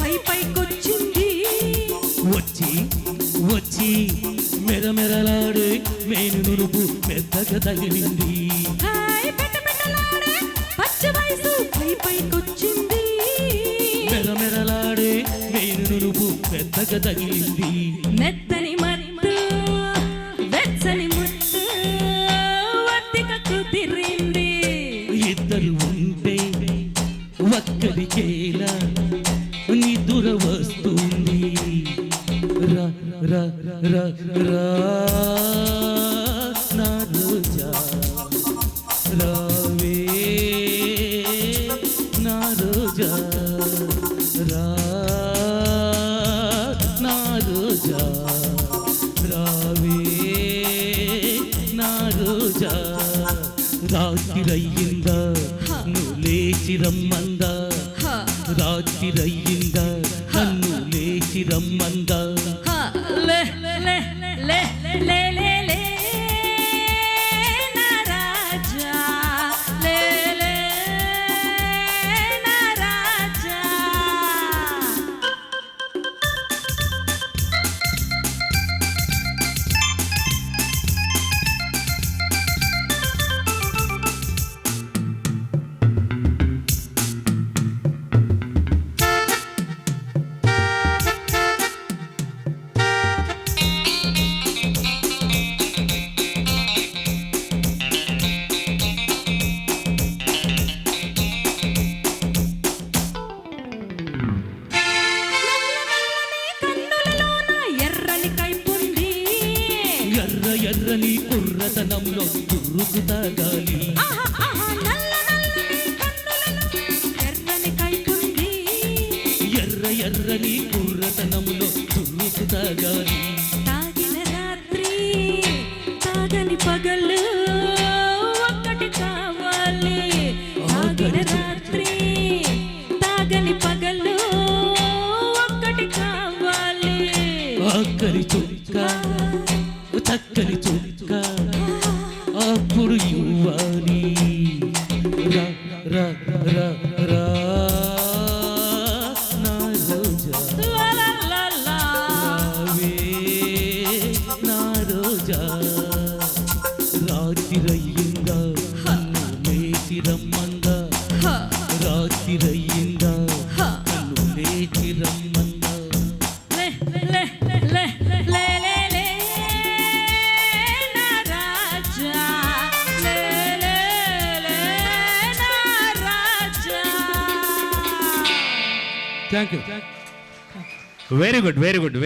పై పైకొచ్చింది వచ్చి వచ్చి మెరమెరలాడే మేను నునుపు పెద్దగా తగిలింది. పైకొచ్చింది మెరమెరలాడే మేను నునుపు పెద్దగా తగిలింది. మెత్తని రా రా రా రా నా రోజా రావే నా రోజా రా నా రోజా రావే నా రోజా రాత్రిరయ్యిందా నువ్వు లేచి రమ్మందా లేచి రమ్మందా హ, లే లే లే లే లే. ఎర్రని కుర్రతనంలో తుర్రుకు తాగాలి ఆహా, ఆహా, నల్ల నల్లని కన్నులలో ఎర్రని కైపుంది ఎర్ర ఎర్రని కుర్రతనంలో తుర్రుకు తాగాలి అప్పుడు ఇవ్వాలి? రా రా రా రా. నా రోజా. రావే నా రోజా. లేచి రమ్మందా హ, thank you very good very good